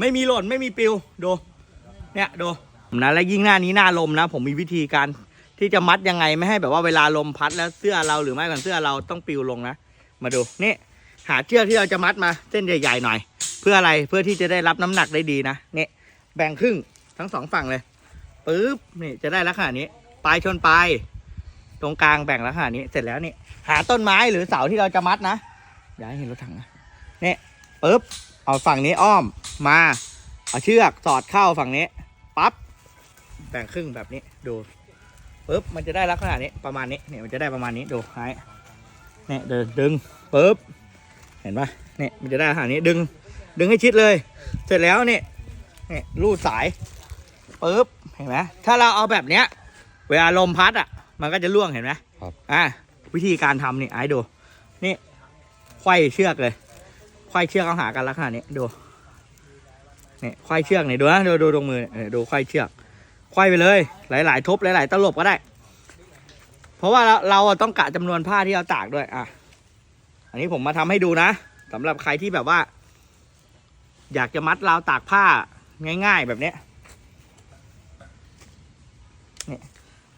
ไม่มีหล่นไม่มีปลิวดูเนี่ยดูนะและยิ่งหน้านี้หน้าลมนะ ผมมีวิธีการที่จะมัดยังไงไม่ให้แบบว่าเวลาลมพัดแล้วเสื้อเราหรือไม่กันเสื้อเราต้องปิวลงนะ มาดูนี่หาเชือกที่เราจะมัดมาเส้นใหญ่ๆหน่อย เพื่ออะไรเพื่อที่จะได้รับน้ำหนักได้ดีนะนี่แบ่งครึ่งทั้งสองฝั่งเลยปึ๊บนี่จะได้ลักษณะนี้ปลายชนปลายตรงกลางแบ่งลักษณะนี้เสร็จแล้วนี่หาต้นไม้หรือเสาที่เราจะมัดนะอย่าให้เห็นรถถังนะนี่ปึ๊บเอาฝั่งนี้อ้อม มาเอาเชือกสอดเข้าฝั่งนี้ปั๊บแบ่งครึ่งแบบนี้ดูปึ๊บมันจะได้ลักษณะนี้ประมาณนี้เนี่ยมันจะได้ประมาณนี้ดูไอ้เนี่ยเดินดึงปึ๊บเห็นปะเนี่ยมันจะได้ลักษณะนี้ดึง ดึงให้ชิดเลย เสร็จแล้วนี่นี่รูดสายปึ๊บเห็นไหมถ้าเราเอาแบบเนี้ย เวลาลมพัดอะ มันก็จะล่วงเห็นไหมครับอ่าวิธีการทำนี่ไอ้ดูนี่ไขว้เชือกเลยไขว้เชือกเอาหากันลักษณะนี้ดู นี่ไขว้เชือกนี่ดูนะดูดูตรงมือนี่ดูไขว้เชือกไขว้ไปเลย หลาย ๆ ทบหลาย ๆ ตลบก็ได้ เพราะว่าเราเราต้องกะจำนวนผ้าที่เราตากด้วยอะอันนี้ผมมาทำให้ดูนะสำหรับใครที่แบบว่า อยากจะมัดราวตากผ้าง่าย ๆ แบบเนี้ย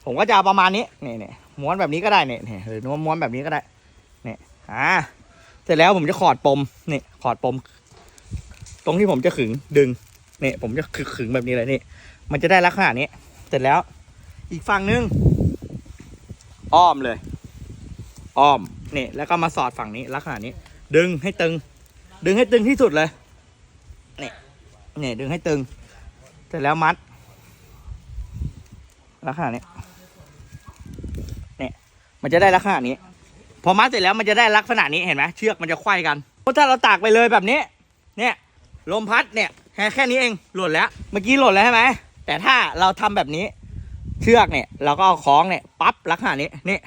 ผมก็จะเอาประมาณนี้เนี่นี่ม้วนแบบนี้ก็ได้เนี่ยเนี่ยหรือม้วนแบบนี้ก็ได้เนี่ยอ่าเสร็จแล้วผมจะขอดปมเนี่ยขอดปม ตรงที่ผมจะขึงดึงเนี่ยผมจะขึงขึงแบบนี้เลยนี่มันจะได้ลักษณะนี้เสร็จแล้ว อีกฝั่งนึงอ้อมเลย อ้อมเนี่ยแล้วก็มาสอดฝั่งนี้ลักษณะนี้ ดึงให้ตึง ดึงให้ตึงที่สุดเลยเนี่ยเนี่ยดึงให้ตึง เสร็จแล้วมัดลักษณะนี้เนี่ยมันจะได้ลักษณะนี้พอมัดเสร็จแล้วมันจะได้ลักษณะนี้เห็นไหมเชือกมันจะไขว้กันเพราะถ้าเราตากไปเลยแบบนี้ เนี่ย ลมพัดเนี่ยแค่แค่นี้เองหล่นแล้ว เมื่อกี้หล่นแล้วใช่ไหมแต่ถ้าเราทำแบบนี้ เชือกเนี่ย เราก็เอาคล้องเนี่ยปั๊บลักษณะนี้นี่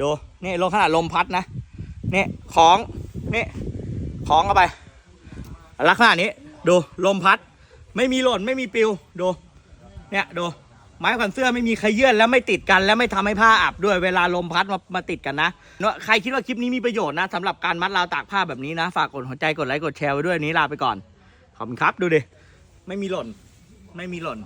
ดูนี่ลงขนาดลมพัดนะนี่คล้องนี่คล้องเข้าไป ลักษณะนี้ ดูลมพัด ไม่มีหล่นไม่มีปิวดูเนี่ยดูไม้ขวัญเสื้อไม่มีใครเยื่อนแล้วไม่ติดกันแล้วไม่ทำให้ผ้าอับด้วยเวลาลมพัดมามาติดกันนะเนอะใครคิดว่าคลิปนี้มีประโยชน์นะสำหรับการมัดราวตากผ้าแบบนี้นะ ฝากกดหัวใจกดไลค์กดแชร์ไว้ด้วยนี้ลาไปก่อน ขอบคุณครับดูดิ ไม่มีหล่น ไม่มีหล่น